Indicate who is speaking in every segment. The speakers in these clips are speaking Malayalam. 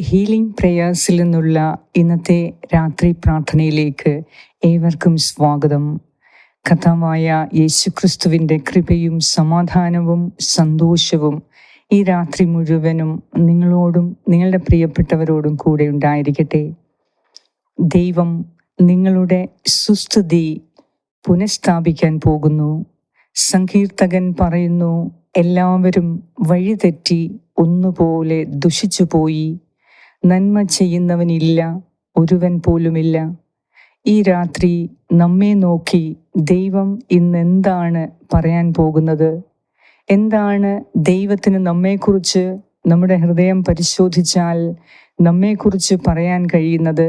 Speaker 1: ഹീലിംഗ് പ്രേയേഴ്സിൽ നിന്നുള്ള ഇന്നത്തെ രാത്രി പ്രാർത്ഥനയിലേക്ക് ഏവർക്കും സ്വാഗതം. കഥാവായ യേശുക്രിസ്തുവിന്റെ കൃപയും സമാധാനവും സന്തോഷവും ഈ രാത്രി മുഴുവനും നിങ്ങളോടും നിങ്ങളുടെ പ്രിയപ്പെട്ടവരോടും കൂടെ ഉണ്ടായിരിക്കട്ടെ. ദൈവം നിങ്ങളുടെ സുസ്ഥിതി പുനഃസ്ഥാപിക്കാൻ പോകുന്നു. സങ്കീർത്തകൻ പറയുന്നു എല്ലാവരും വഴിതെറ്റി ഒന്നുപോലെ ദുഷിച്ചുപോയി. നന്മ ചെയ്യുന്നവനില്ല ഒരുവൻ പോലുമില്ല. ഈ രാത്രി നമ്മെ നോക്കി ദൈവം ഇന്നെന്താണ് പറയാൻ പോകുന്നത്? എന്താണ് ദൈവത്തിന് നമ്മെക്കുറിച്ച് നമ്മുടെ ഹൃദയം പരിശോധിച്ചാൽ നമ്മെക്കുറിച്ച് പറയാൻ കഴിയുന്നത്?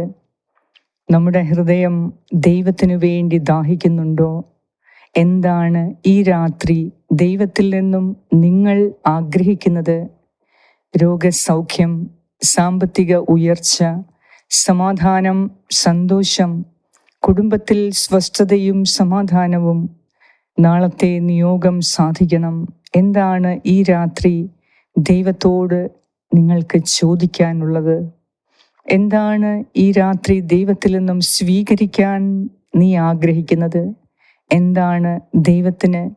Speaker 1: നമ്മുടെ ഹൃദയം ദൈവത്തിനു വേണ്ടി ദാഹിക്കുന്നുണ്ടോ? എന്താണ് ഈ രാത്രി ദൈവത്തിൽ നിന്നും നിങ്ങൾ ആഗ്രഹിക്കുന്നത്? രോഗസൗഖ്യം സാമ്പത്തിക ഉയർച്ച സമാധാനം സന്തോഷം കുടുംബത്തിൽ സ്വസ്ഥതയും സമാധാനവും. നാളത്തെ നിയോഗം സാധിക്കണം. എന്താണ് ഈ രാത്രി ദൈവത്തോട് നിങ്ങൾക്ക് ചോദിക്കാനുള്ളത്? എന്താണ് ഈ രാത്രി ദൈവത്തിൽ നിന്നും സ്വീകരിക്കാൻ നീ ആഗ്രഹിക്കുന്നത്? എന്താണ് ദൈവത്തിന്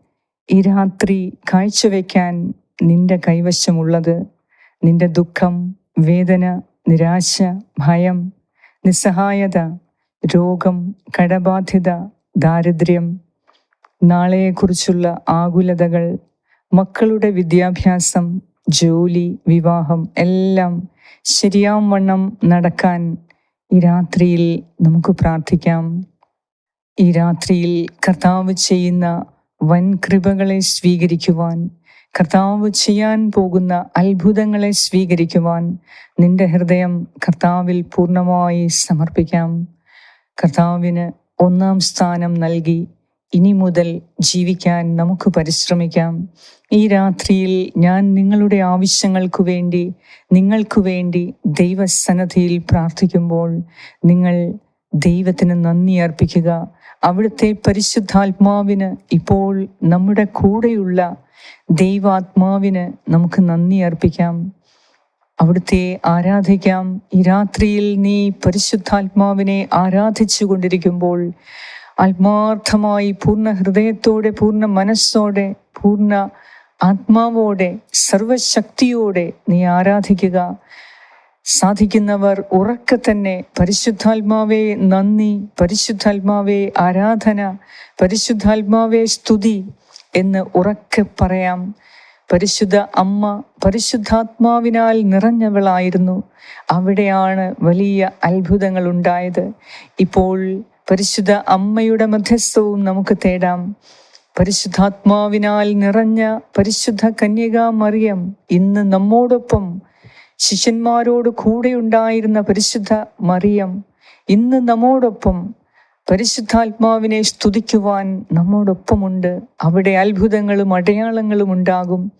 Speaker 1: ഈ രാത്രി കാഴ്ചവെക്കാൻ നിന്റെ കൈവശമുള്ളത്? നിന്റെ ദുഃഖം വേദന നിരാശ ഭയം നിസ്സഹായത രോഗം കടബാധ്യത ദാരിദ്ര്യം നാളെയെക്കുറിച്ചുള്ള ആകുലതകൾ മക്കളുടെ വിദ്യാഭ്യാസം ജോലി വിവാഹം എല്ലാം ശരിയാം വണ്ണം നടക്കാൻ ഈ രാത്രിയിൽ നമുക്ക് പ്രാർത്ഥിക്കാം. ഈ രാത്രിയിൽ കർത്താവ് ചെയ്യുന്ന വൻ കൃപകളെ സ്വീകരിക്കുവാൻ കർത്താവ് ചെയ്യാൻ പോകുന്ന അത്ഭുതങ്ങളെ സ്വീകരിക്കുവാൻ നിന്റെ ഹൃദയം കർത്താവിൽ പൂർണമായി സമർപ്പിക്കാം. കർത്താവിന് ഒന്നാം സ്ഥാനം നൽകി ഇനി മുതൽ ജീവിക്കാൻ നമുക്ക് പരിശ്രമിക്കാം. ഈ രാത്രിയിൽ ഞാൻ നിങ്ങളുടെ ആവശ്യങ്ങൾക്കു വേണ്ടി നിങ്ങൾക്കു വേണ്ടി ദൈവസന്നദ്ധിയിൽ പ്രാർത്ഥിക്കുമ്പോൾ നിങ്ങൾ ദൈവത്തിന് നന്ദി അർപ്പിക്കുക. അവിടുത്തെ പരിശുദ്ധാത്മാവിന് ഇപ്പോൾ നമ്മുടെ കൂടെയുള്ള ദൈവാത്മാവിന് നമുക്ക് നന്ദി അർപ്പിക്കാം. അവിടുത്തെ ആരാധിക്കാം. ഈ രാത്രിയിൽ നീ പരിശുദ്ധാത്മാവിനെ ആരാധിച്ചു കൊണ്ടിരിക്കുമ്പോൾ ആത്മാർത്ഥമായി പൂർണ ഹൃദയത്തോടെ പൂർണ മനസ്സോടെ പൂർണ ആത്മാവോടെ സർവശക്തിയോടെ നീ ആരാധിക്കുക. സാധിക്കുന്നവർ ഉറക്കെ തന്നെ പരിശുദ്ധാത്മാവേ നന്ദി പരിശുദ്ധാത്മാവേ ആരാധന പരിശുദ്ധാത്മാവേ സ്തുതി എന്ന് ഉറക്കെ പറയാം. പരിശുദ്ധ അമ്മ പരിശുദ്ധാത്മാവിനാൽ നിറഞ്ഞവളായിരുന്നു. അവിടെയാണ് വലിയ അത്ഭുതങ്ങൾ ഉണ്ടായത് ഇപ്പോൾ പരിശുദ്ധ അമ്മയുടെ മധ്യസ്ഥവും നമുക്ക് തേടാം. പരിശുദ്ധാത്മാവിനാൽ നിറഞ്ഞ പരിശുദ്ധ കന്യകാ മറിയം ഇന്ന് നമ്മോടൊപ്പം ശിഷ്യന്മാരോട് കൂടെയുണ്ടായിരുന്ന പരിശുദ്ധ മറിയം ഇന്ന് നമ്മോടൊപ്പം പരിശുദ്ധാത്മാവിനെ സ്തുതിക്കുവാൻ നമ്മോടൊപ്പമുണ്ട്. അവിടെ അത്ഭുതങ്ങളും അടയാളങ്ങളും ഉണ്ടാകും.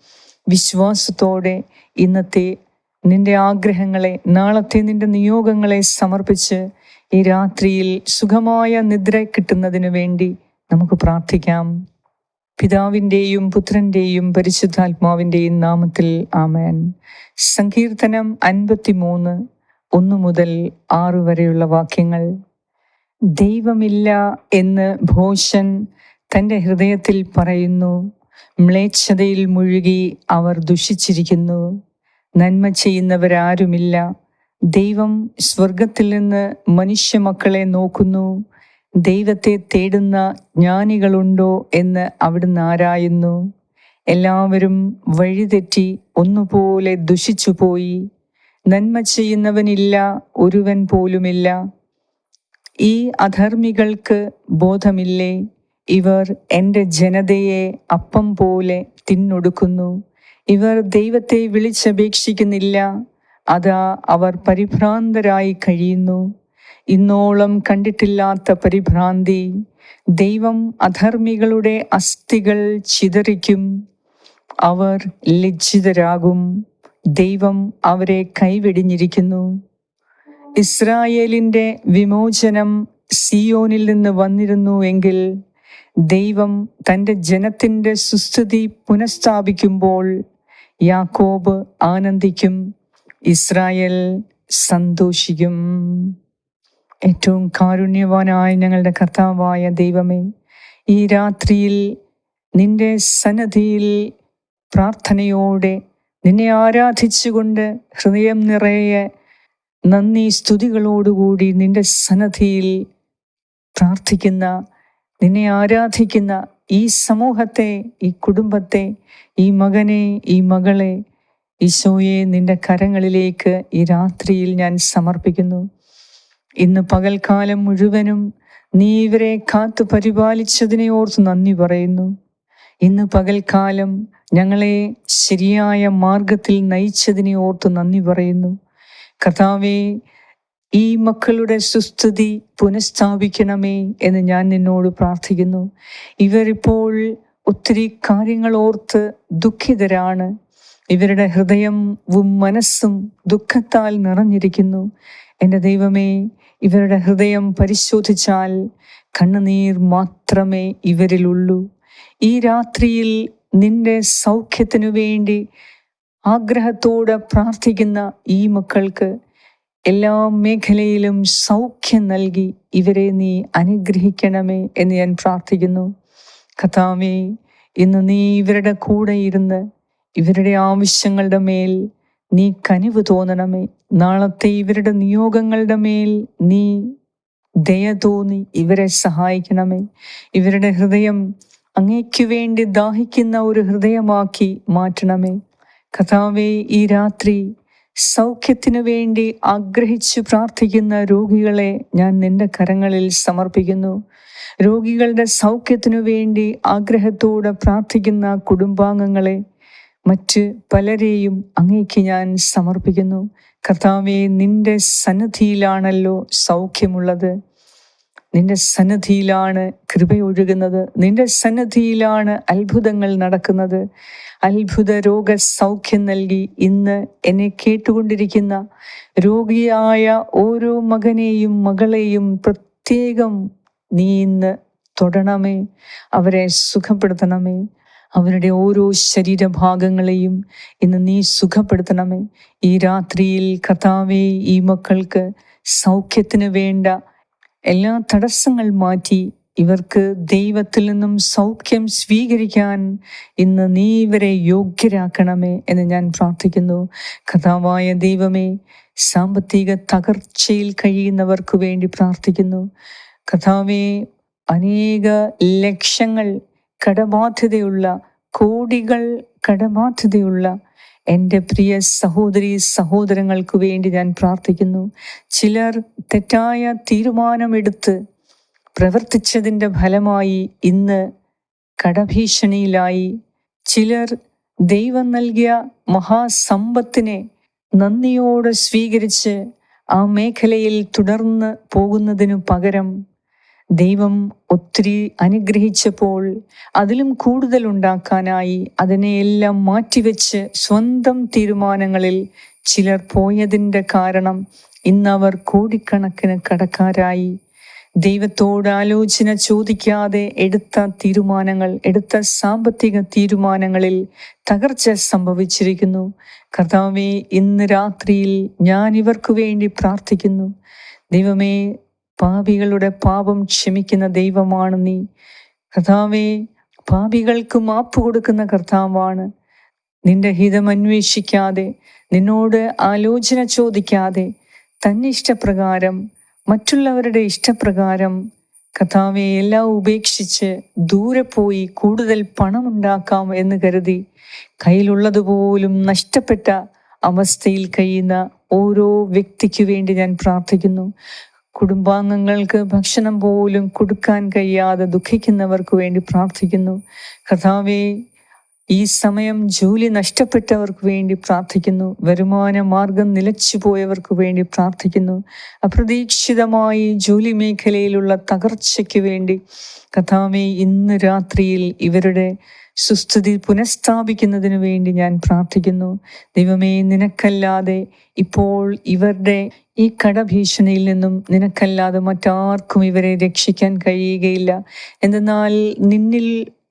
Speaker 1: വിശ്വാസത്തോടെ ഇന്നത്തെ നിന്റെ ആഗ്രഹങ്ങളെ നാളത്തെ നിന്റെ നിയോഗങ്ങളെ സമർപ്പിച്ച് ഈ രാത്രിയിൽ സുഖമായ നിദ്ര കിട്ടുന്നതിന് വേണ്ടി നമുക്ക് പ്രാർത്ഥിക്കാം. പിതാവിന്റെയും പുത്രന്റെയും പരിശുദ്ധാത്മാവിന്റെയും നാമത്തിൽ ആമേൻ. സങ്കീർത്തനം അൻപത്തിമൂന്ന് ഒന്ന് മുതൽ ആറ് വരെയുള്ള വാക്യങ്ങൾ. ദൈവമില്ല എന്ന് ഭോഷൻ തന്റെ ഹൃദയത്തിൽ പറയുന്നു. മ്ലേച്ഛതയിൽ മുഴുകി അവർ ദുഷിച്ചിരിക്കുന്നു. നന്മ ചെയ്യുന്നവരാരുമില്ല. ദൈവം സ്വർഗത്തിൽ നിന്ന് മനുഷ്യമക്കളെ നോക്കുന്നു. ദൈവത്തെ തേടുന്ന ജ്ഞാനികളുണ്ടോ എന്ന് അവിടുന്ന് ആരായുന്നു? എല്ലാവരും വഴിതെറ്റി ഒന്നുപോലെ ദുഷിച്ചുപോയി. നന്മ ചെയ്യുന്നവനില്ല ഒരുവൻ പോലുമില്ല. ഈ അധർമ്മികൾക്ക് ബോധമില്ലേ? ഇവർ എന്റെ ജനതയെ അപ്പം പോലെ തിന്നൊടുക്കുന്നു. ഇവർ ദൈവത്തെ വിളിച്ചപേക്ഷിക്കുന്നില്ല. അതാ അവർ പരിഭ്രാന്തരായി കഴിയുന്നു. ഇന്നോളം കണ്ടിട്ടില്ലാത്ത പരിഭ്രാന്തി. ദൈവം അധർമ്മികളുടെ അസ്ഥികൾ ചിതറിക്കും. അവർ ലജ്ജിതരാകും. ദൈവം അവരെ കൈവെടിഞ്ഞിരിക്കുന്നു. ഇസ്രായേലിന്റെ വിമോചനം സിയോനിൽ നിന്ന് വന്നിരുന്നു എങ്കിൽ ദൈവം തന്റെ ജനത്തിന്റെ സുസ്ഥിതി പുനഃസ്ഥാപിക്കുമ്പോൾ യാക്കോബ് ആനന്ദിക്കും ഇസ്രായേൽ സന്തോഷിക്കും. ഏറ്റവും കാരുണ്യവാനായ ഞങ്ങളുടെ കർത്താവായ ദൈവമേ ഈ രാത്രിയിൽ നിന്റെ സന്നദ്ധിയിൽ പ്രാർത്ഥനയോടെ നിന്നെ ആരാധിച്ചുകൊണ്ട് ഹൃദയം നിറയെ നന്ദി സ്തുതികളോടുകൂടി നിന്റെ സന്നദ്ധിയിൽ പ്രാർത്ഥിക്കുന്ന നിന്നെ ആരാധിക്കുന്ന ഈ സമൂഹത്തെ ഈ കുടുംബത്തെ ഈ മകനെ ഈ മകളെ ഈശോയെ നിന്റെ കരങ്ങളിലേക്ക് ഈ രാത്രിയിൽ ഞാൻ സമർപ്പിക്കുന്നു. ഇന്ന് പകൽക്കാലം മുഴുവനും നീ ഇവരെ കാത്തു പരിപാലിച്ചതിനെ ഓർത്ത് നന്ദി പറയുന്നു. ഇന്ന് പകൽക്കാലം ഞങ്ങളെ ശരിയായ മാർഗത്തിൽ നയിച്ചതിനെ ഓർത്ത് നന്ദി പറയുന്നു. കർത്താവെ ഈ മക്കളുടെ സുസ്ഥിതി പുനഃസ്ഥാപിക്കണമേ എന്ന് ഞാൻ നിന്നോട് പ്രാർത്ഥിക്കുന്നു. ഇവരിപ്പോൾ ഒത്തിരി കാര്യങ്ങൾ ഓർത്ത് ദുഃഖിതരാണ്. ഇവരുടെ ഹൃദയവും മനസ്സും ദുഃഖത്താൽ നിറഞ്ഞിരിക്കുന്നു. എന്റെ ദൈവമേ ഇവരുടെ ഹൃദയം പരിശോധിച്ചാൽ കണ്ണുനീർ മാത്രമേ ഇവരിലുള്ളൂ. ഈ രാത്രിയിൽ നിന്റെ സൗഖ്യത്തിനു വേണ്ടി ആഗ്രഹത്തോടെ പ്രാർത്ഥിക്കുന്ന ഈ മക്കൾക്ക് എല്ലാ മേഖലയിലും സൗഖ്യം നൽകി ഇവരെ നീ അനുഗ്രഹിക്കണമേ എന്ന് ഞാൻ പ്രാർത്ഥിക്കുന്നു. കഥാമേ ഇന്ന് നീ ഇവരുടെ കൂടെ ഇരുന്ന് ഇവരുടെ ആവശ്യങ്ങളുടെ മേൽ നീ കനിവ് തോന്നണമേ. നാളത്തെ ഇവരുടെ നിയോഗങ്ങളുടെ മേൽ നീ ദയ തോന്നി ഇവരെ സഹായിക്കണമേ. ഇവരുടെ ഹൃദയം അങ്ങേക്കു വേണ്ടി ദാഹിക്കുന്ന ഒരു ഹൃദയമാക്കി മാറ്റണമേ. കഥാവേ ഈ രാത്രി സൗഖ്യത്തിനു വേണ്ടി ആഗ്രഹിച്ചു പ്രാർത്ഥിക്കുന്ന രോഗികളെ ഞാൻ നിന്റെ കരങ്ങളിൽ സമർപ്പിക്കുന്നു. രോഗികളുടെ സൗഖ്യത്തിനു വേണ്ടി ആഗ്രഹത്തോടെ പ്രാർത്ഥിക്കുന്ന കുടുംബാംഗങ്ങളെ മറ്റ് പലരെയും അങ്ങേക്ക് ഞാൻ സമർപ്പിക്കുന്നു. കർത്താവെ നിന്റെ സന്നദ്ധിയിലാണല്ലോ സൗഖ്യമുള്ളത്. നിന്റെ സന്നദ്ധിയിലാണ് കൃപയൊഴുകുന്നത് നിന്റെ സന്നദ്ധിയിലാണ് അത്ഭുതങ്ങൾ നടക്കുന്നത്. അത്ഭുത രോഗ സൗഖ്യം നൽകി ഇന്ന് എന്നെ കേട്ടുകൊണ്ടിരിക്കുന്ന രോഗിയായ ഓരോ മകനെയും മകളെയും പ്രത്യേകം നീ ഇന്ന് തൊടണമേ. അവരെ സുഖപ്പെടുത്തണമേ. അവരുടെ ഓരോ ശരീരഭാഗങ്ങളെയും ഇന്ന് നീ സുഖപ്പെടുത്തണമേ. ഈ രാത്രിയിൽ കഥാവേ ഈ മക്കൾക്ക് സൗഖ്യത്തിന് വേണ്ട എല്ലാ തടസ്സങ്ങൾ മാറ്റി ഇവർക്ക് ദൈവത്തിൽ നിന്നും സൗഖ്യം സ്വീകരിക്കാൻ ഇന്ന് നീ ഇവരെ യോഗ്യരാക്കണമേ എന്ന് ഞാൻ പ്രാർത്ഥിക്കുന്നു. കഥാവായ ദൈവമേ സാമ്പത്തിക തകർച്ചയിൽ കഴിയുന്നവർക്ക് വേണ്ടി പ്രാർത്ഥിക്കുന്നു. കഥാവേ അനേക ലക്ഷങ്ങൾ കടബാധ്യതയുള്ള കോടികൾ കടബാധ്യതയുള്ള എന്റെ പ്രിയ സഹോദരി സഹോദരങ്ങൾക്ക് വേണ്ടി ഞാൻ പ്രാർത്ഥിക്കുന്നു. ചിലർ തെറ്റായ തീരുമാനമെടുത്ത് പ്രവർത്തിച്ചതിന്റെ ഫലമായി ഇന്ന് കടഭീഷണിയിലായി. ചിലർ ദൈവം നൽകിയ മഹാസമ്പത്തിനെ നന്ദിയോടെ സ്വീകരിച്ച് ആ മേഖലയിൽ തുടർന്ന് പോകുന്നതിനു പകരം ദൈവം ഒത്തിരി അനുഗ്രഹിച്ചപ്പോൾ അതിലും കൂടുതൽ ഉണ്ടാക്കാനായി അതിനെയെല്ലാം മാറ്റിവെച്ച് സ്വന്തം തീരുമാനങ്ങളിൽ ചിലർ പോയതിന്റെ കാരണം ഇന്നവർ കോടിക്കണക്കിന് കടക്കാരായി. ദൈവത്തോട് ആലോചന ചോദിക്കാതെ എടുത്ത തീരുമാനങ്ങൾ എടുത്ത സാമ്പത്തിക തീരുമാനങ്ങളിൽ തകർച്ച സംഭവിച്ചിരിക്കുന്നു. കർത്താവെ ഇന്ന് രാത്രിയിൽ ഞാൻ ഇവർക്ക് വേണ്ടി പ്രാർത്ഥിക്കുന്നു. ദൈവമേ പാപികളുടെ പാപം ക്ഷമിക്കുന്ന ദൈവമാണ് നീ. കർത്താവേ പാപികൾക്ക് മാപ്പ് കൊടുക്കുന്ന കർത്താവാണ്. നിന്റെ ഹിതം അന്വേഷിക്കാതെ നിന്നോട് ആലോചന ചോദിക്കാതെ തന്നെ ഇഷ്ടപ്രകാരം മറ്റുള്ളവരുടെ ഇഷ്ടപ്രകാരം കഥാവെ എല്ലാം ഉപേക്ഷിച്ച് ദൂരെ പോയി കൂടുതൽ പണമുണ്ടാക്കാം എന്ന് കരുതി കയ്യിലുള്ളതുപോലും നഷ്ടപ്പെട്ട അവസ്ഥയിൽ കഴിയുന്ന ഓരോ വ്യക്തിക്ക് വേണ്ടി ഞാൻ പ്രാർത്ഥിക്കുന്നു. കുടുംബാംഗങ്ങൾക്ക് ഭക്ഷണം പോലും കൊടുക്കാൻ കഴിയാതെ ദുഃഖിക്കുന്നവർക്ക് വേണ്ടി പ്രാർത്ഥിക്കുന്നു. കഥാവെ ഈ സമയം ജോലി നഷ്ടപ്പെട്ടവർക്ക് വേണ്ടി പ്രാർത്ഥിക്കുന്നു. വരുമാന മാർഗം നിലച്ചു പോയവർക്ക് വേണ്ടി പ്രാർത്ഥിക്കുന്നു. അപ്രതീക്ഷിതമായി ജോലി മേഖലയിലുള്ള തകർച്ചയ്ക്ക് വേണ്ടി കഥാമി ഇന്ന് രാത്രിയിൽ ഇവരുടെ സുസ്ഥിതി പുനഃസ്ഥാപിക്കുന്നതിന് വേണ്ടി ഞാൻ പ്രാർത്ഥിക്കുന്നു. ദൈവമേ നിനക്കല്ലാതെ ഇപ്പോൾ ഇവരുടെ ഈ കടഭീഷണിയിൽ നിന്നും നിനക്കല്ലാതെ മറ്റാർക്കും ഇവരെ രക്ഷിക്കാൻ കഴിയുകയില്ല. എന്തെന്നാൽ നിന്നിൽ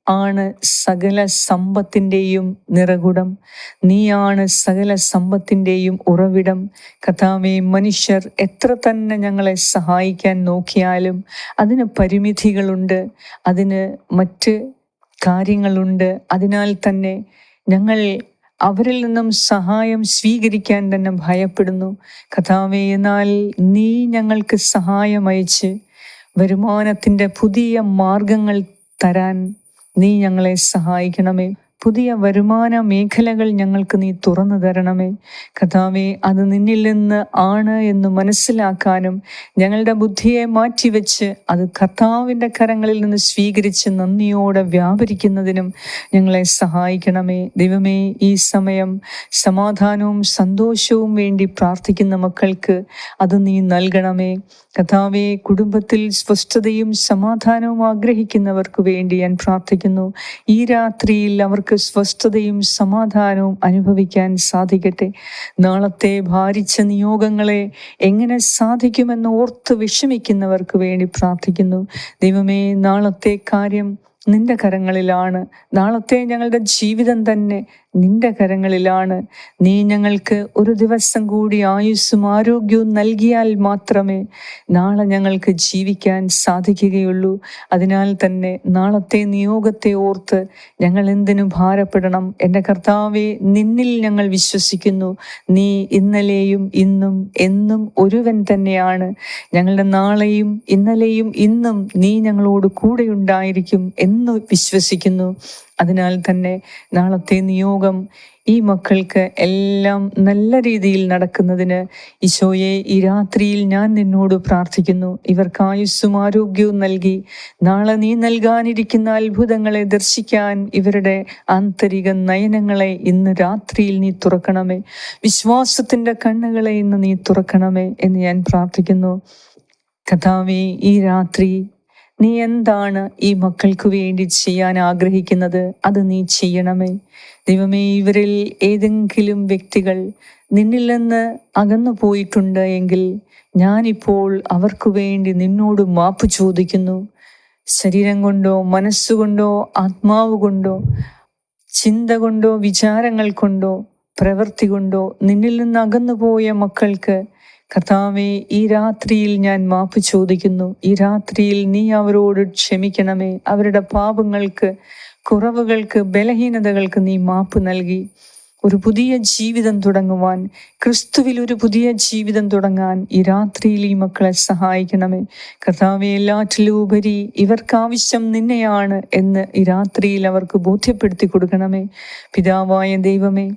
Speaker 1: ആണ് സകല സമ്പത്തിന്റെയും നിറകുടം. നീയാണ് സകല സമ്പത്തിന്റെയും ഉറവിടം. കഥാമേ മനുഷ്യർ എത്ര തന്നെ ഞങ്ങളെ സഹായിക്കാൻ നോക്കിയാലും അതിന് പരിമിതികളുണ്ട്. അതിന് മറ്റ് കാര്യങ്ങളുണ്ട്. അതിനാൽ തന്നെ ഞങ്ങൾ അവരിൽ നിന്നും സഹായം സ്വീകരിക്കാൻ തന്നെ ഭയപ്പെടുന്നു. കഥാമേ എന്നാൽ നീ ഞങ്ങൾക്ക് സഹായം അയച്ച് വരുമാനത്തിന്റെ പുതിയ മാർഗങ്ങൾ തരാൻ നീ ഞങ്ങളെ സഹായിക്കണമേ. പുതിയ വരുമാന മേഖലകൾ ഞങ്ങൾക്ക് നീ തുറന്നു തരണമേ. കഥാവെ അത് നിന്നിൽ നിന്ന് ആണ് എന്ന് മനസ്സിലാക്കാനും ഞങ്ങളുടെ ബുദ്ധിയെ മാറ്റിവെച്ച് അത് കർത്താവിന്റെ കരങ്ങളിൽ നിന്ന് സ്വീകരിച്ച് നന്ദിയോടെ വ്യാപരിക്കുന്നതിനും ഞങ്ങളെ സഹായിക്കണമേ. ദൈവമേ ഈ സമയം സമാധാനവും സന്തോഷവും വേണ്ടി പ്രാർത്ഥിക്കുന്ന മക്കൾക്ക് അത് നീ നൽകണമേ. കഥാവെ കുടുംബത്തിൽ സ്വസ്ഥതയും സമാധാനവും ആഗ്രഹിക്കുന്നവർക്ക് വേണ്ടി ഞാൻ പ്രാർത്ഥിക്കുന്നു. ഈ രാത്രിയിൽ അവർക്ക് സ്വസ്ഥതയും സമാധാനവും അനുഭവിക്കാൻ സാധിക്കട്ടെ. നാളത്തെ ഭാരിച്ച നിയോഗങ്ങളെ എങ്ങനെ സാധിക്കുമെന്ന് ഓർത്ത് വിഷമിക്കുന്നവർക്ക് വേണ്ടി പ്രാർത്ഥിക്കുന്നു. ദൈവമേ നാളത്തെ കാര്യം നിന്റെ കരങ്ങളിലാണ്. നാളത്തെ ഞങ്ങളുടെ ജീവിതം തന്നെ നിന്റെ കരങ്ങളിലാണ്. നീ ഞങ്ങൾക്ക് ഒരു ദിവസം കൂടി ആയുസ്സും ആരോഗ്യവും നൽകിയാൽ മാത്രമേ നാളെ ഞങ്ങൾക്ക് ജീവിക്കാൻ സാധിക്കുകയുള്ളൂ. അതിനാൽ തന്നെ നാളത്തെ നിയോഗത്തെ ഓർത്ത് ഞങ്ങൾ എന്തിനു ഭാരപ്പെടണം? എന്റെ കർത്താവെ നിന്നിൽ ഞങ്ങൾ വിശ്വസിക്കുന്നു. നീ ഇന്നലെയും ഇന്നും എന്നും ഒരുവൻ തന്നെയാണ്. ഞങ്ങളുടെ നാളെയും ഇന്നലെയും ഇന്നും നീ ഞങ്ങളോട് കൂടെയുണ്ടായിരിക്കും എന്ന് വിശ്വസിക്കുന്നു. അതിനാൽ തന്നെ നാളത്തെ നിയോഗം ഈ മക്കൾക്ക് എല്ലാം നല്ല രീതിയിൽ നടക്കുന്നതിന് ഈശോയെ ഈ രാത്രിയിൽ ഞാൻ നിന്നോട് പ്രാർത്ഥിക്കുന്നു. ഇവർക്ക് ആയുസ്സും ആരോഗ്യവും നൽകി. നാളെ നീ നൽകാനിരിക്കുന്ന അത്ഭുതങ്ങളെ ദർശിക്കാൻ ഇവരുടെ ആന്തരിക നയനങ്ങളെ ഇന്ന് രാത്രിയിൽ നീ തുറക്കണമേ. വിശ്വാസത്തിന്റെ കണ്ണുകളെ ഇന്ന് നീ തുറക്കണമേ എന്ന് ഞാൻ പ്രാർത്ഥിക്കുന്നു. കഥാവി ഈ രാത്രി നീ എന്താണ് ഈ മക്കൾക്ക് വേണ്ടി ചെയ്യാൻ ആഗ്രഹിക്കുന്നത്? അത് നീ ചെയ്യണമേ. ദൈവമേ ഇവരിൽ ഏതെങ്കിലും വ്യക്തികൾ നിന്നിൽ നിന്ന് അകന്നു പോയിട്ടുണ്ട് എങ്കിൽ ഞാനിപ്പോൾ അവർക്ക് വേണ്ടി നിന്നോട് മാപ്പ് ചോദിക്കുന്നു. ശരീരം കൊണ്ടോ മനസ്സുകൊണ്ടോ ആത്മാവ് കൊണ്ടോ ചിന്ത കൊണ്ടോ വിചാരങ്ങൾ കൊണ്ടോ പ്രവൃത്തി കൊണ്ടോ നിന്നിൽ നിന്ന് അകന്നുപോയ മക്കൾക്ക് കർത്താവെ ഈ രാത്രിയിൽ ഞാൻ മാപ്പ് ചോദിക്കുന്നു. ഈ രാത്രിയിൽ നീ അവരോട് ക്ഷമിക്കണമേ. അവരുടെ പാപങ്ങൾക്ക് കുറവുകൾക്ക് ബലഹീനതകൾക്ക് നീ മാപ്പ് നൽകി. ഒരു പുതിയ ജീവിതം തുടങ്ങുവാൻ ക്രിസ്തുവിൽ ഒരു പുതിയ ജീവിതം തുടങ്ങാൻ ഈ രാത്രിയിൽ ഈ മക്കളെ സഹായിക്കണമേ. കർത്താവെ എല്ലാറ്റിലും ഉപരി ഇവർക്ക് ആവശ്യം നിന്നെയാണ് എന്ന് ഈ രാത്രിയിൽ അവർക്ക് ബോധ്യപ്പെടുത്തി കൊടുക്കണമേ. പിതാവായ ദൈവമേ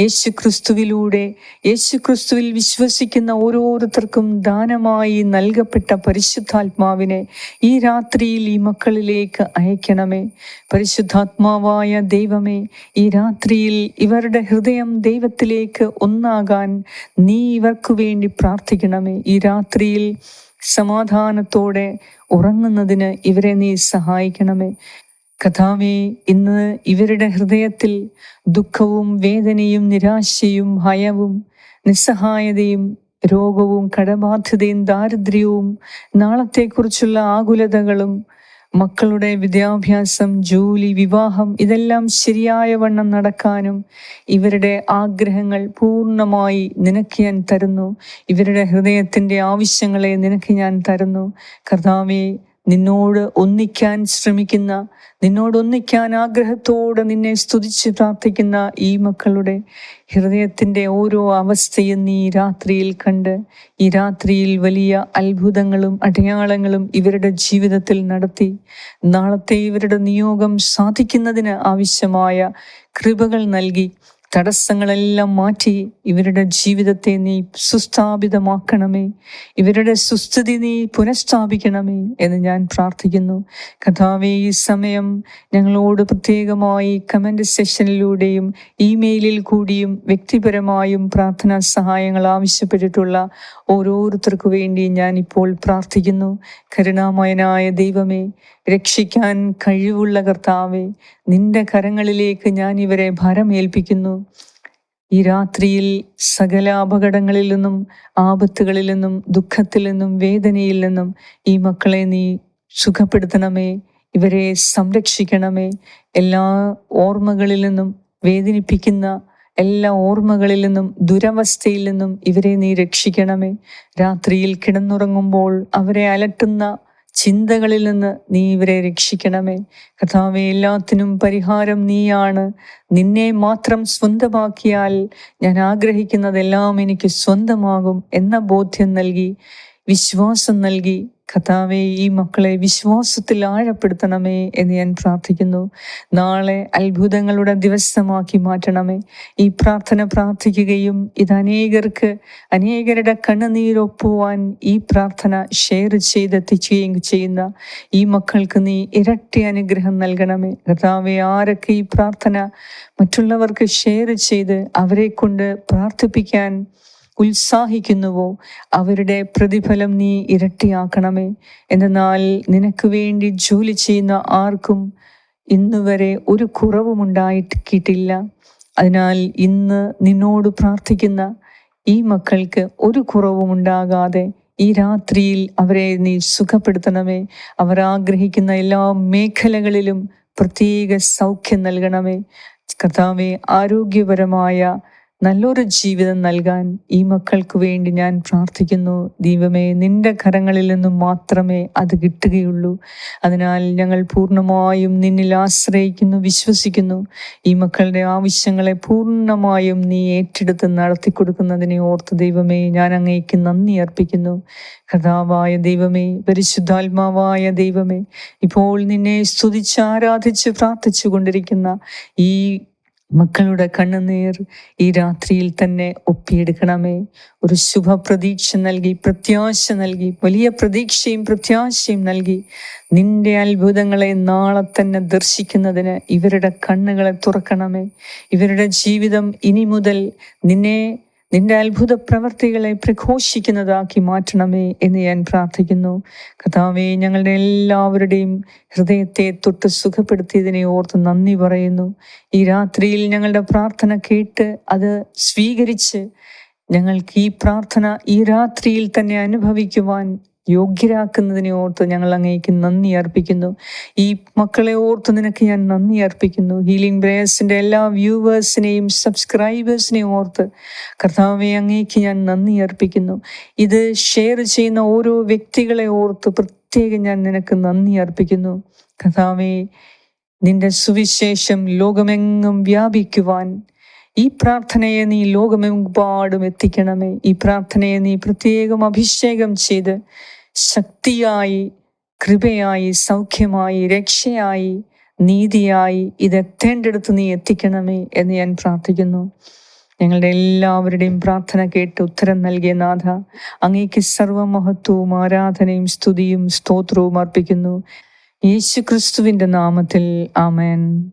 Speaker 1: യേശു ക്രിസ്തുവിലൂടെ യേശു ക്രിസ്തുവിൽ വിശ്വസിക്കുന്ന ഓരോരുത്തർക്കും ദാനമായി നൽകപ്പെട്ട പരിശുദ്ധാത്മാവിനെ ഈ രാത്രിയിൽ ഈ മക്കളിലേക്ക് അയക്കണമേ. പരിശുദ്ധാത്മാവായ ദൈവമേ ഈ രാത്രിയിൽ ഇവരുടെ ഹൃദയം ദൈവത്തിലേക്ക് ഒന്നാകാൻ നീ ഇവർക്ക് വേണ്ടി പ്രാർത്ഥിക്കണമേ. ഈ രാത്രിയിൽ സമാധാനത്തോടെ ഉറങ്ങുന്നതിന് ഇവരെ നീ സഹായിക്കണമേ. കഥാവെ ഇന്ന് ഇവരുടെ ഹൃദയത്തിൽ ദുഃഖവും വേദനയും നിരാശയും ഭയവും നിസ്സഹായതയും രോഗവും കടബാധ്യതയും ദാരിദ്ര്യവും നാളത്തെക്കുറിച്ചുള്ള ആകുലതകളും മക്കളുടെ വിദ്യാഭ്യാസം ജോലി വിവാഹം ഇതെല്ലാം ശരിയായ വണ്ണം നടക്കാനും ഇവരുടെ ആഗ്രഹങ്ങൾ പൂർണമായി നിനക്ക് ഞാൻ തരുന്നു. ഇവരുടെ ഹൃദയത്തിന്റെ ആവശ്യങ്ങളെ നിനക്ക് ഞാൻ തരുന്നു. കർത്താവെ നിന്നോട് ഒന്നിക്കാൻ ശ്രമിക്കുന്ന നിന്നോട് ഒന്നിക്കാൻ ആഗ്രഹത്തോടെ നിന്നെ സ്തുതിച്ച് പ്രാർത്ഥിക്കുന്ന ഈ മക്കളുടെ ഹൃദയത്തിന്റെ ഓരോ അവസ്ഥയും നീ രാത്രിയിൽ കണ്ട് ഈ രാത്രിയിൽ വലിയ അത്ഭുതങ്ങളും അടയാളങ്ങളും ഇവരുടെ ജീവിതത്തിൽ നടത്തി നാളത്തെ ഇവരുടെ നിയോഗം സാധിക്കുന്നതിന് ആവശ്യമായ കൃപകൾ നൽകി. തടസ്സങ്ങളെല്ലാം മാറ്റി ഇവരുടെ ജീവിതത്തെ നീ സുസ്ഥാപിതമാക്കണമേ. ഇവരുടെ സുസ്ഥിതി നീ പുനഃസ്ഥാപിക്കണമേ എന്ന് ഞാൻ പ്രാർത്ഥിക്കുന്നു. കഥാവെ ഈ സമയം ഞങ്ങളോട് പ്രത്യേകമായി കമന്റ് സെഷനിലൂടെയും ഇമെയിലിൽ കൂടിയും വ്യക്തിപരമായും പ്രാർത്ഥനാ സഹായങ്ങൾ ആവശ്യപ്പെട്ടിട്ടുള്ള ഓരോരുത്തർക്കു വേണ്ടി ഞാൻ ഇപ്പോൾ പ്രാർത്ഥിക്കുന്നു. കരുണാമയനായ ദൈവമേ രക്ഷിക്കാൻ കഴിവുള്ള കർത്താവെ നിന്റെ കരങ്ങളിലേക്ക് ഞാൻ ഇവരെ ഭരമേൽപ്പിക്കുന്നു. ഈ രാത്രിയിൽ സകല അപകടങ്ങളിൽ നിന്നും ആപത്തുകളിൽ നിന്നും ദുഃഖത്തിൽ നിന്നും വേദനയിൽ നിന്നും ഈ മക്കളെ നീ സുഖപ്പെടുത്തണമേ ഇവരെ സംരക്ഷിക്കണമേ. എല്ലാ ഓർമ്മകളിൽ നിന്നും വേദനിപ്പിക്കുന്ന എല്ലാ ഓർമ്മകളിൽ നിന്നും ദുരവസ്ഥയിൽ നിന്നും ഇവരെ നീ രക്ഷിക്കണമേ. രാത്രിയിൽ കിടന്നുറങ്ങുമ്പോൾ അവരെ അലട്ടുന്ന ചിന്തകളിൽ നിന്ന് നീ ഇവരെ രക്ഷിക്കണമേ. കഥാവെ എല്ലാത്തിനും പരിഹാരം നീയാണ്. നിന്നെ മാത്രം സ്വന്തമാക്കിയാൽ ഞാൻ ആഗ്രഹിക്കുന്നതെല്ലാം എനിക്ക് സ്വന്തമാകും എന്ന ബോധ്യം നൽകി വിശ്വാസം നൽകി കഥാവെ ഈ മക്കളെ വിശ്വാസത്തിൽ ആഴപ്പെടുത്തണമേ എന്ന് ഞാൻ പ്രാർത്ഥിക്കുന്നു. നാളെ അത്ഭുതങ്ങളുടെ ദിവസമാക്കി മാറ്റണമേ. ഈ പ്രാർത്ഥന പ്രാർത്ഥിക്കുകയും ഇത് അനേകർക്ക് അനേകരുടെ കണ്ണുനീരൊപ്പുവാൻ ഈ പ്രാർത്ഥന ഷെയർ ചെയ്തെത്തിക്കുകയും ചെയ്യുന്ന ഈ മക്കൾക്ക് നീ ഇരട്ടി അനുഗ്രഹം നൽകണമേ. കഥാവെ ആരൊക്കെ ഈ പ്രാർത്ഥന മറ്റുള്ളവർക്ക് ഷെയർ ചെയ്ത് അവരെ കൊണ്ട് പ്രാർത്ഥിപ്പിക്കാൻ ഉത്സാഹിക്കുന്നുവോ? അവരുടെ പ്രതിഫലം നീ ഇരട്ടിയാക്കണമേ. എന്നാൽ നിനക്ക് വേണ്ടി ജോലി ചെയ്യുന്ന ആർക്കും ഇന്നുവരെ ഒരു കുറവും ഉണ്ടായിട്ടില്ല അതിനാൽ ഇന്ന് നിന്നോട് പ്രാർത്ഥിക്കുന്ന ഈ മക്കൾക്ക് ഒരു കുറവും ഉണ്ടാകാതെ ഈ രാത്രിയിൽ അവരെ നീ സുഖപ്പെടുത്തണമേ. അവർ ആഗ്രഹിക്കുന്ന എല്ലാ മേഖലകളിലും പ്രത്യേക സൗഖ്യം നൽകണമേ. കർത്താവെ ആരോഗ്യപരമായ നല്ലൊരു ജീവിതം നൽകാൻ ഈ മക്കൾക്ക് വേണ്ടി ഞാൻ പ്രാർത്ഥിക്കുന്നു. ദൈവമേ നിന്റെ കരങ്ങളിൽ നിന്നും മാത്രമേ അത് കിട്ടുകയുള്ളൂ. അതിനാൽ ഞങ്ങൾ പൂർണമായും നിന്നിൽ ആശ്രയിക്കുന്നു വിശ്വസിക്കുന്നു. ഈ മക്കളുടെ ആവശ്യങ്ങളെ പൂർണമായും നീ ഏറ്റെടുത്ത് നടത്തി കൊടുക്കുന്നതിനെ ഓർത്ത് ദൈവമേ ഞാൻ അങ്ങേക്ക് നന്ദി അർപ്പിക്കുന്നു. കഥാവായ ദൈവമേ പരിശുദ്ധാത്മാവായ ദൈവമേ ഇപ്പോൾ നിന്നെ സ്തുതിച്ച് ആരാധിച്ച് പ്രാർത്ഥിച്ചു കൊണ്ടിരിക്കുന്ന ഈ മക്കളുടെ കണ്ണുനീർ ഈ രാത്രിയിൽ തന്നെ ഒപ്പിയെടുക്കണമേ. ഒരു ശുഭ പ്രതീക്ഷ നൽകി പ്രത്യാശ നൽകി വലിയ പ്രതീക്ഷയും പ്രത്യാശയും നൽകി. നിന്റെ അത്ഭുതങ്ങളെ നാളെ തന്നെ ദർശിക്കുന്നതിന് ഇവരുടെ കണ്ണുകളെ തുറക്കണമേ. ഇവരുടെ ജീവിതം ഇനി മുതൽ നിന്നെ നിന്റെ അത്ഭുത പ്രവർത്തികളെ പ്രഘോഷിക്കുന്നതാക്കി മാറ്റണമേ എന്ന് ഞാൻ പ്രാർത്ഥിക്കുന്നു. കഥാവെ ഞങ്ങളുടെ എല്ലാവരുടെയും ഹൃദയത്തെ തൊട്ട് സുഖപ്പെടുത്തിയതിനെ ഓർത്ത് നന്ദി പറയുന്നു. ഈ രാത്രിയിൽ ഞങ്ങളുടെ പ്രാർത്ഥന കേട്ട് അത് സ്വീകരിച്ച് ഞങ്ങൾക്ക് ഈ പ്രാർത്ഥന ഈ രാത്രിയിൽ തന്നെ അനുഭവിക്കുവാൻ യോഗ്യരാക്കുന്നതിനെ ഓർത്ത് ഞങ്ങൾ അങ്ങേക്ക് നന്ദി അർപ്പിക്കുന്നു. ഈ മക്കളെ ഓർത്ത് നിനക്ക് ഞാൻ നന്ദി അർപ്പിക്കുന്നു. ഹീലിംഗ് ബ്രേയേഴ്സിന്റെ എല്ലാ വ്യൂവേഴ്സിനെയും സബ്സ്ക്രൈബേഴ്സിനെയും ഓർത്ത് കർത്താവെ അങ്ങേക്ക് ഞാൻ നന്ദി അർപ്പിക്കുന്നു. ഇത് ഷെയർ ചെയ്യുന്ന ഓരോ വ്യക്തികളെ ഓർത്ത് പ്രത്യേകം ഞാൻ നിനക്ക് നന്ദി അർപ്പിക്കുന്നു. കർത്താവെ നിന്റെ സുവിശേഷം ലോകമെങ്ങും വ്യാപിക്കുവാൻ ഈ പ്രാർത്ഥനയെ നീ ലോകമെമ്പാടും എത്തിക്കണമേ. ഈ പ്രാർത്ഥനയെ നീ പ്രത്യേകം അഭിഷേകം ചെയ്ത് ശക്തിയായി കൃപയായി സൗഖ്യമായി രക്ഷയായി നീതിയായി ഇത് എത്തേണ്ടടുത്ത് നീ എത്തിക്കണമേ എന്ന് ഞാൻ പ്രാർത്ഥിക്കുന്നു. ഞങ്ങളുടെ എല്ലാവരുടെയും പ്രാർത്ഥന കേട്ട് ഉത്തരം നൽകിയ നാഥ അങ്ങേക്ക് സർവമഹത്വവും ആരാധനയും സ്തുതിയും സ്തോത്രവും അർപ്പിക്കുന്നു. യേശു ക്രിസ്തുവിന്റെ നാമത്തിൽ ആമേൻ.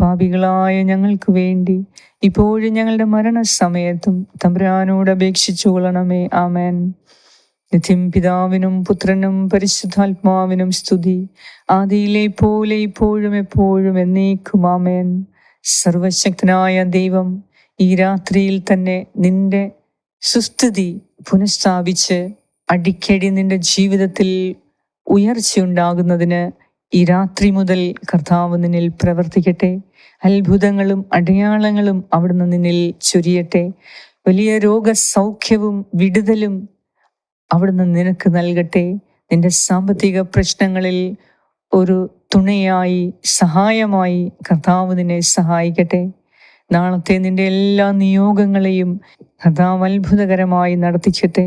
Speaker 1: പാപികളായ ഞങ്ങൾക്ക് വേണ്ടി ഇപ്പോഴും ഞങ്ങളുടെ മരണസമയത്തും തമ്പുരാനോട് അപേക്ഷിച്ചു കൊള്ളണമേ. ആമേൻ. നിത്യം പിതാവിനും പുത്രനും പരിശുദ്ധാത്മാവിനും സ്തുതി. ആദിയിലെ പോലെ ഇപ്പോഴും എപ്പോഴും എന്നേക്കും. ആമേൻ. സർവശക്തനായ ദൈവം ഈ രാത്രിയിൽ തന്നെ നിന്റെ സുസ്ഥിതി പുനഃസ്ഥാപിച്ച് അടിക്കടി നിന്റെ ജീവിതത്തിൽ ഉയർച്ചയുണ്ടാകുന്നതിന് ഈ രാത്രി മുതൽ കർത്താവ് നിന്നിൽ പ്രവർത്തിക്കട്ടെ. അത്ഭുതങ്ങളും അടയാളങ്ങളും അവിടുന്ന് നിന്നിൽ ചൊരിയട്ടെ. വലിയ രോഗസൗഖ്യവും വിടുതലും അവിടുന്ന് നിനക്ക് നൽകട്ടെ. നിന്റെ സാമ്പത്തിക പ്രശ്നങ്ങളിൽ ഒരു തുണയായി സഹായമായി കർത്താവ് നിന്നെ സഹായിക്കട്ടെ. നാളത്തെ നിന്റെ എല്ലാ നിയോഗങ്ങളെയും കർത്താവ് അത്ഭുതകരമായി നടത്തിച്ചിട്ടെ.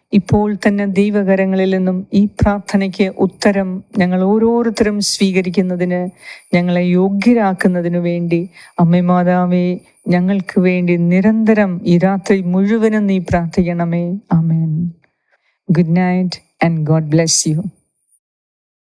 Speaker 1: ഇപ്പോൾ തന്നെ ദൈവകരങ്ങളിൽ നിന്നും ഈ പ്രാർത്ഥനയ്ക്ക് ഉത്തരം ഞങ്ങൾ ഓരോരുത്തരും സ്വീകരിക്കുന്നതിന് ഞങ്ങളെ യോഗ്യരാക്കുന്നതിനു വേണ്ടി. അമ്മ മാതാവേ ഞങ്ങൾക്ക് വേണ്ടി നിരന്തരം ഈ രാത്രി മുഴുവനും നീ പ്രാർത്ഥിക്കണമേ. Amen. Good night and God bless you.